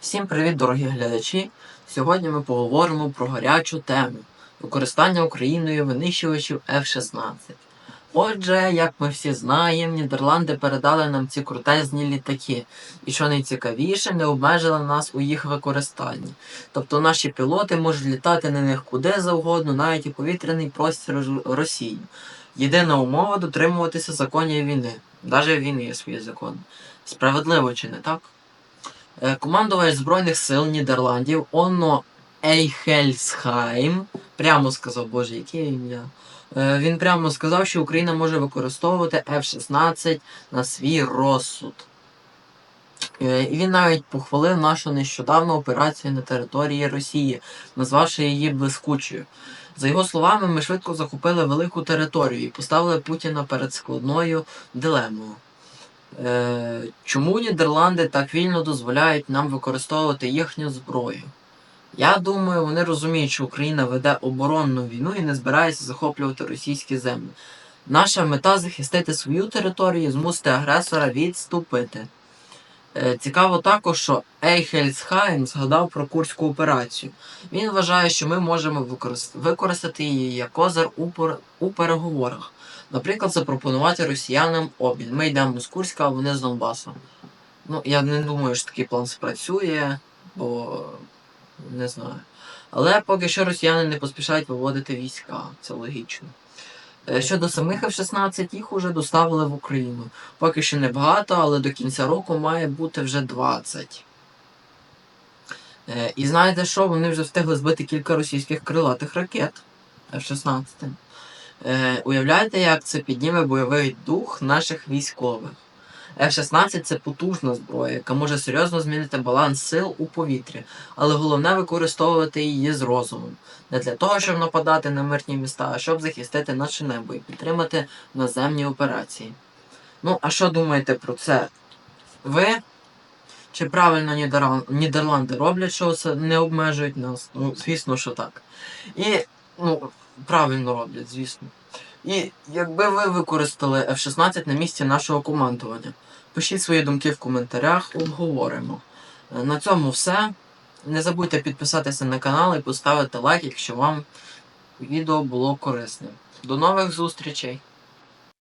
Всім привіт, дорогі глядачі! Сьогодні ми поговоримо про гарячу тему використання Україною винищувачів F-16. Отже, як ми всі знаємо, Нідерланди передали нам ці крутезні літаки, і що найцікавіше, не обмежили нас у їх використанні. Тобто наші пілоти можуть літати на них куди завгодно, навіть у повітряний простір Росії. Єдина умова дотримуватися законів війни. Навіть він є свої закон. Справедливо чи не так? Е, Командувач Збройних сил Нідерландів Онно Ейхельсхайм прямо сказав, боже, яке ім'я. Е, Він прямо сказав, що Україна може використовувати F-16 на свій розсуд. Е, І він навіть похвалив нашу нещодавну операцію на території Росії, назвавши її блискучою. За його словами, ми швидко захопили велику територію і поставили Путіна перед складною дилемою. Е, чому Нідерланди так вільно дозволяють нам використовувати їхню зброю? Я думаю, вони розуміють, що Україна веде оборонну війну і не збирається захоплювати російські землі. Наша мета захистити свою територію і змусити агресора відступити. Е, Цікаво також, що Ейхельсхайм згадав про Курську операцію. Він вважає, що ми можемо використати її як козир у, пер- у переговорах. Наприклад, запропонувати росіянам обмін. Ми йдемо з Курська, а вони з Донбасу. Ну, я не думаю, що такий план спрацює, бо не знаю. Але поки що росіяни не поспішають виводити війська, це логічно. Е, Щодо самих F-16, їх уже доставили в Україну. Поки що небагато, але до кінця року має бути вже 20. Е, І знаєте що? Вони вже встигли збити кілька російських крилатих ракет F-16. Е, уявляєте, як це підніме бойовий дух наших військових? F-16 це потужна зброя, яка може серйозно змінити баланс сил у повітрі, але головне використовувати її з розумом. Не для того, щоб нападати на мирні міста, а щоб захистити наше небо і підтримати наземні операції. Ну, а що думаєте про це? Ви? Чи правильно Нідерла- Нідерланди роблять, що не обмежують нас? Ну, звісно, що так. І, ну, правильно роблять, звісно. І якби ви використали F-16 на місці нашого командування, пишіть свої думки в коментарях, обговоримо. Е, На цьому все. Не забудьте підписатися на канал і поставити лайк, якщо вам відео було корисним. До нових зустрічей!